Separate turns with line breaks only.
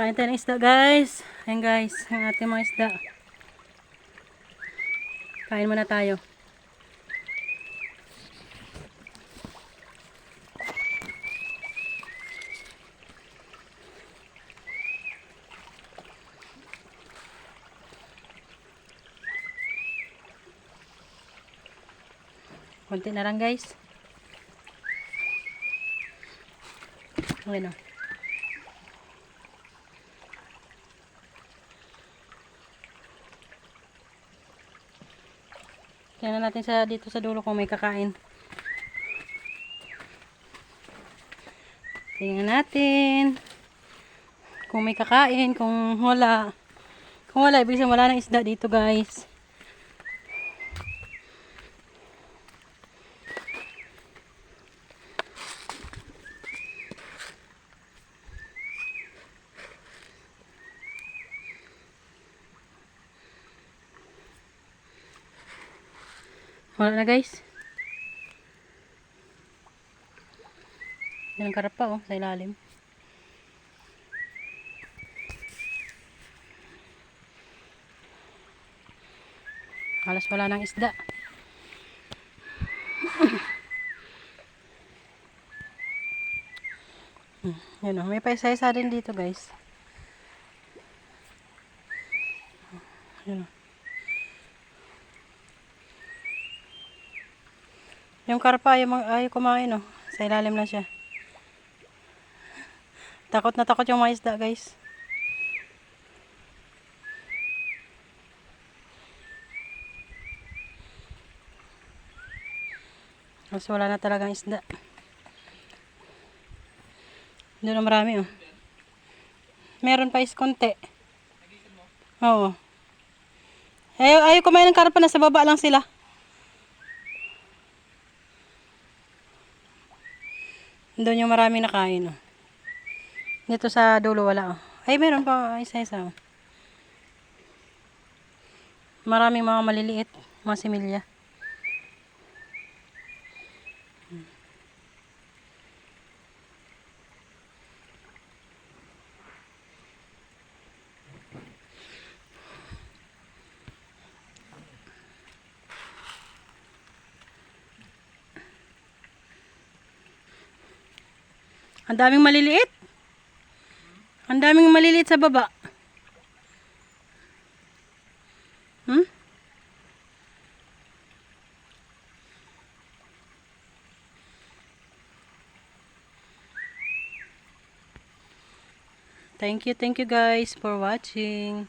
Kain tayo ng isda guys. Ayan guys, ang ating mga isda. Kain muna tayo. Konti na lang guys. Ayan o. Tingnan natin sa dito sa dulo kung may kakain. Tingnan natin. Kung may kakain, kung wala. Kung wala, ibig sabihin wala nang isda dito guys. Wala na guys. Yan ang karap pa oh, sa ilalim. Halos wala nang isda. Hmm, Yan oh, may paisa-isa din dito guys. Yan oh. Yung karpa mag- ayaw kumain oh. Sa ilalim na siya. Takot na takot yung mga isda guys. Mas wala na talagang isda. Doon na marami oh. Meron pa is konti. Oo. Ayaw, ayaw kumain ng karpa na sa baba lang sila. Doon yung marami nakain, oh. Dito sa dulo wala, oh. Ay, meron pa isa-isa, oh. Maraming mga maliliit, mga similya. Ang daming maliliit. Ang daming maliliit sa baba. Hmm? Thank you, thank you guys for watching.